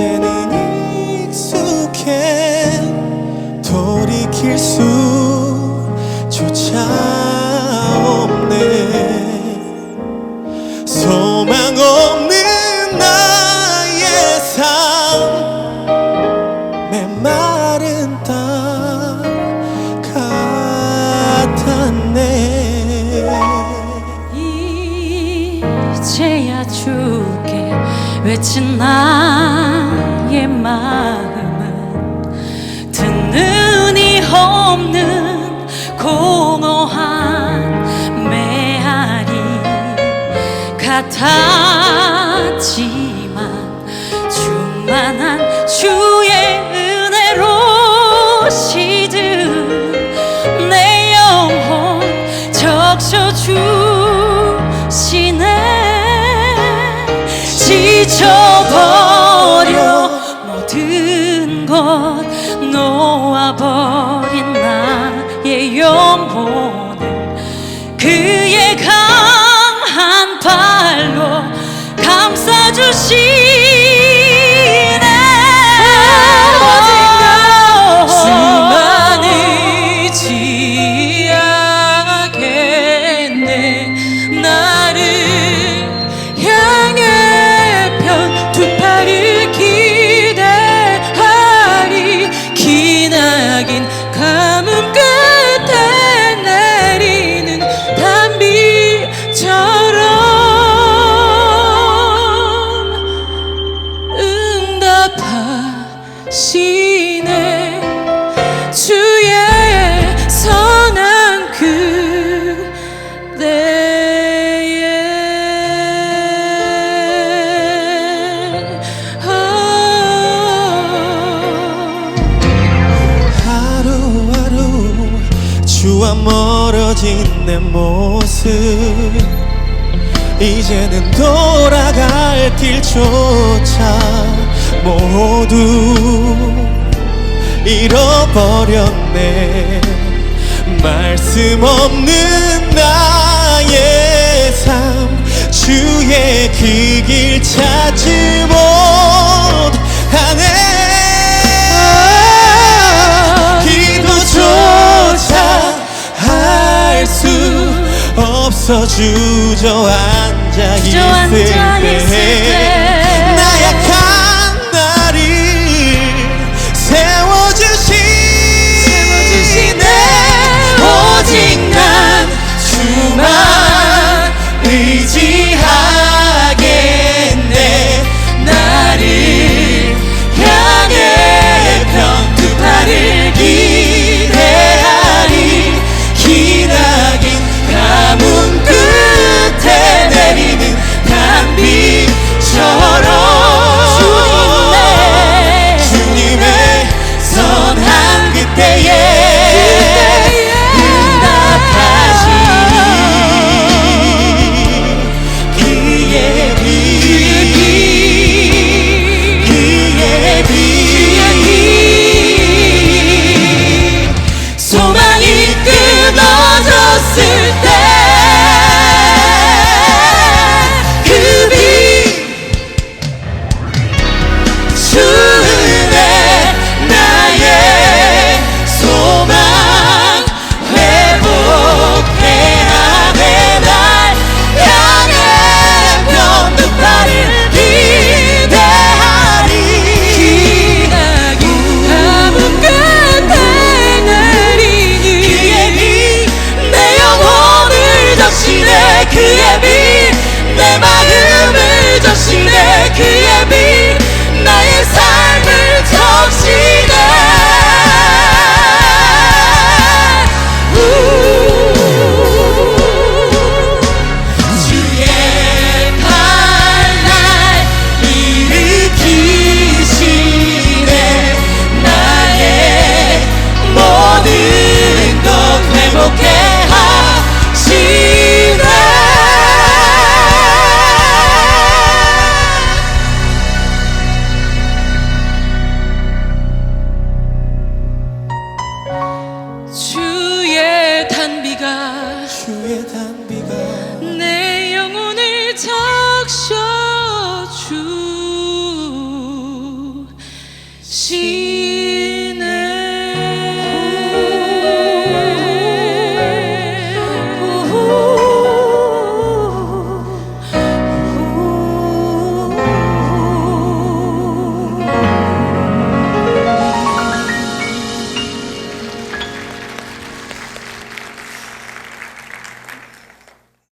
이제는 익숙해 돌이킬 수조차 없네. 소망 없는 나의 삶의 말은 땅 같았네. 이제야 죽게. 외친 나 의 마음은 듣는 이 없는 공허한 메아리 같았지만 충만한 주 것 놓아버린 나의 영혼을 그의 강한 발로 감싸주시 응답하시네. 주의 선한 그대에 하루하루 주와 멀어진 내 모습. 이제는 돌아갈 길조차 모두 잃어버렸네. 말씀 없는 나의 삶 주의 그 길 찾지 못하네. 기도조차 할 수 없어. 주저앉아 있을 때